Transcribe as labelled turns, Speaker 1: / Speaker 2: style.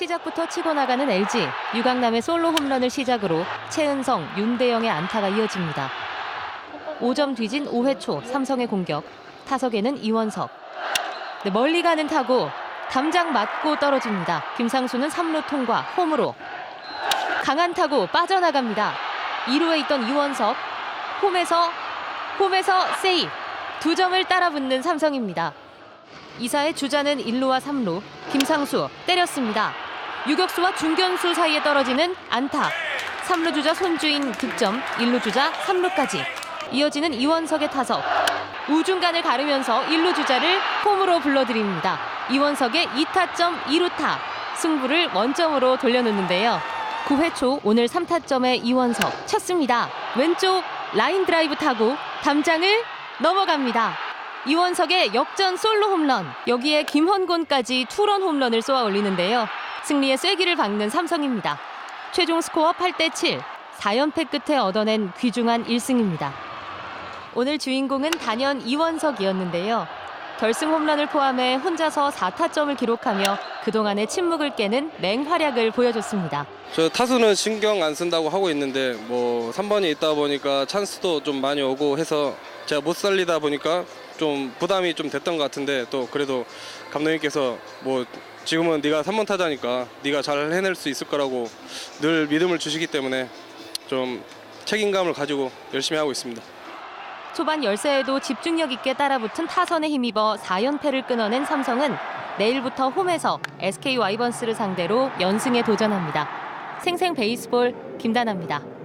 Speaker 1: 시작부터 치고 나가는 LG. 유강남의 솔로 홈런을 시작으로 최은성, 윤대영의 안타가 이어집니다. 5점 뒤진 5회 초 삼성의 공격. 타석에는 이원석. 네, 멀리 가는 타구 담장 맞고 떨어집니다. 김상수는 3루 통과 홈으로. 강한 타구 빠져나갑니다. 2루에 있던 이원석. 홈에서 홈에서 세이브. 두 점을 따라 붙는 삼성입니다. 이사의 주자는 1루와 3루. 김상수 때렸습니다. 유격수와 중견수 사이에 떨어지는 안타. 3루 주자 손주인 득점. 1루 주자 3루까지. 이어지는 이원석의 타석. 우중간을 가르면서 1루 주자를 홈으로 불러들입니다. 이원석의 2타점 2루타. 승부를 원점으로 돌려놓는데요. 9회 초 오늘 3타점의 이원석 쳤습니다. 왼쪽 라인 드라이브 타고 담장을 넘어갑니다. 이원석의 역전 솔로 홈런. 여기에 김헌곤까지 투런 홈런을 쏘아 올리는데요. 승리의 쐐기를 박는 삼성입니다. 최종 스코어 8대 7. 4연패 끝에 얻어낸 귀중한 1승입니다. 오늘 주인공은 단연 이원석이었는데요. 결승 홈런을 포함해 혼자서 4타점을 기록하며 그동안의 침묵을 깨는 맹활약을 보여줬습니다.
Speaker 2: 저 타수는 신경 안 쓴다고 하고 있는데 뭐 3번이 있다 보니까 찬스도 좀 많이 오고 해서 제가 못 살리다 보니까 좀 부담이 좀 됐던 것 같은데 또 그래도 감독님께서 뭐 지금은 네가 3번 타자니까 네가 잘 해낼 수 있을 거라고 늘 믿음을 주시기 때문에 좀 책임감을 가지고 열심히 하고 있습니다.
Speaker 1: 초반 열세에도 집중력 있게 따라붙은 타선에 힘입어 4연패를 끊어낸 삼성은 내일부터 홈에서 SK 와이번스를 상대로 연승에 도전합니다. 생생 베이스볼 김다나입니다.